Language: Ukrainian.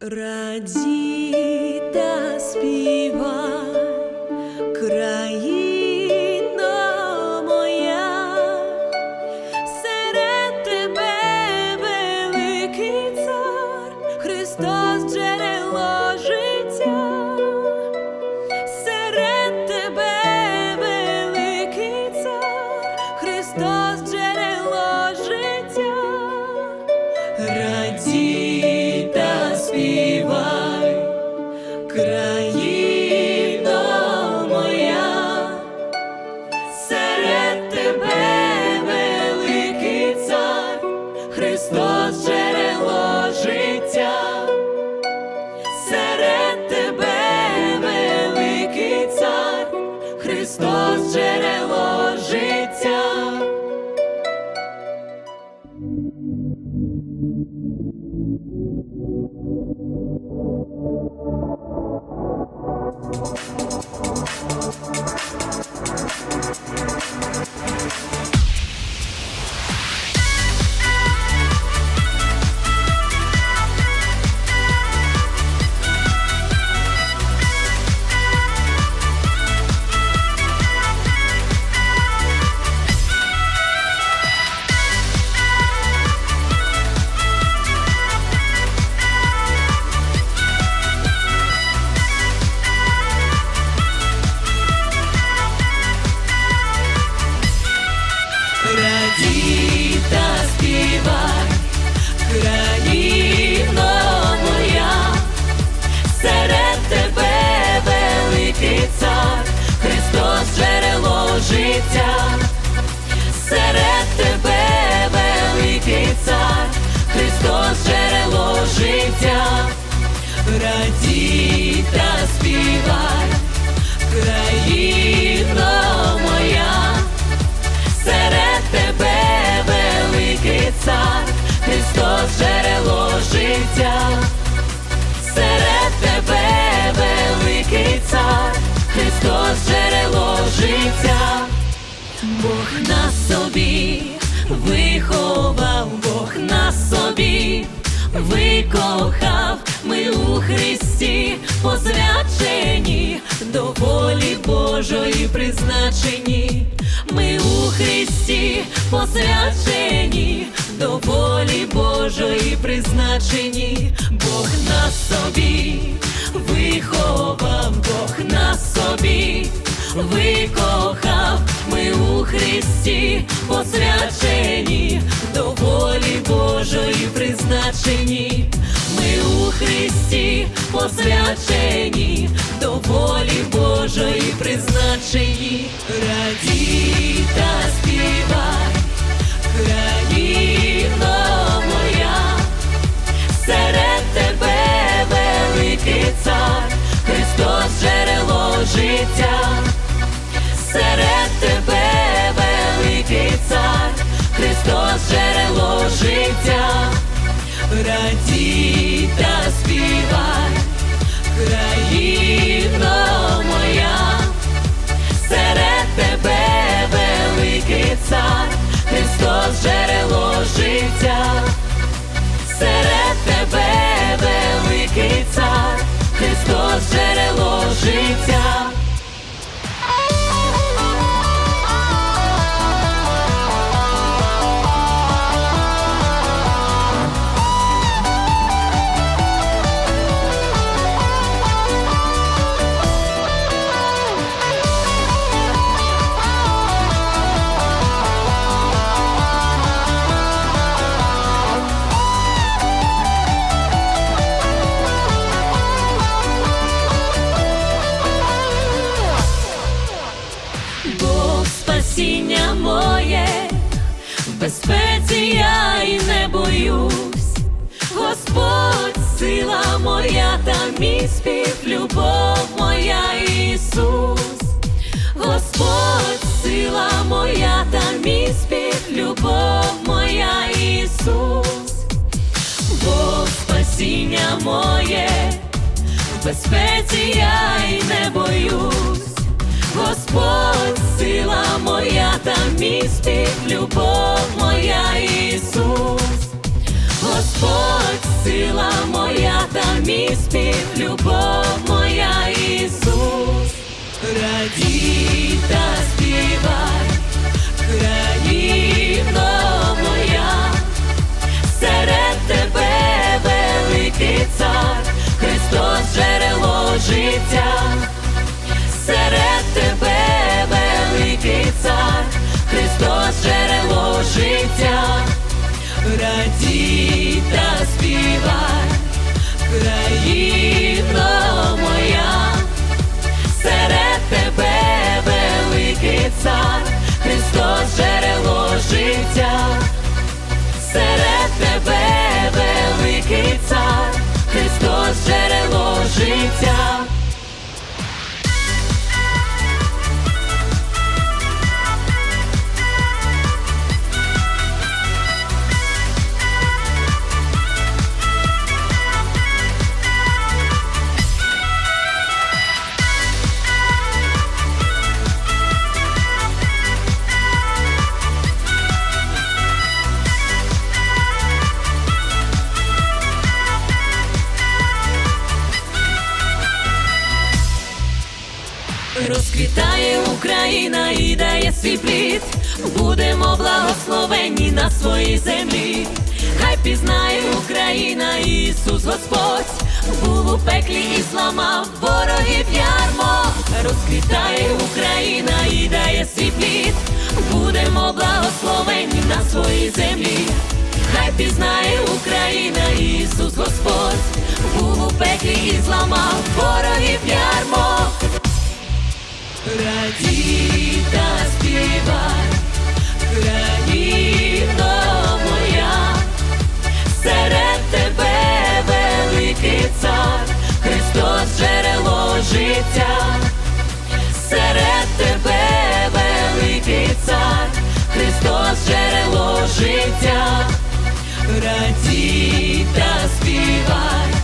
Раді та країно моя, серед тебе великий цар, Христос джерело Христос джерело раді та співай, країно моя серед тебе великий цар, Христос джерело життя, серед тебе великий цар, Христос джерело життя, Бог на собі виховав, Бог на собі викохав, ми у Христі посвячені до волі Божої призначені. Ми у Христі посвячені до волі Божої призначені, Бог на собі виховав, Бог на собі викохав, ми у Христі посвячені до волі Божої призначені, Христі посвячені до волі Божої призначені, раді та співай, країно моя, серед тебе великий цар, Христос джерело життя, серед тебе великий цар, Христос джерело життя, раді та співай, безпеці я і не боюсь, Господь сила моя та мій спів, любов моя Ісус, Господь сила моя та мій спів, любов моя Ісус, Бог спасіння моє, безпеці я і не боюсь. Господь, сила моя та мій спів, любов Господь, сила моя та мій спів, любов моя Ісус, радій та співай, країно моя, серед тебе великий цар, Христос джерело життя, серед тебе великий цар, Христос джерело життя. Розквітає Україна і дає свій плід, будемо благословенні на своїй землі. Хай пізнає Україна, Ісус Господь, був у пеклі і зламав ворогів ярмо. Розквітає Україна і дає свій плід, будемо благословенні на своїй землі. Хай пізнає Україна, Ісус Господь, був у пеклі і зламав ворогів ярмо. Радій та співай, країно моя, серед тебе великий цар, Христос джерело життя, серед тебе великий цар, Христос джерело життя, радій та співай.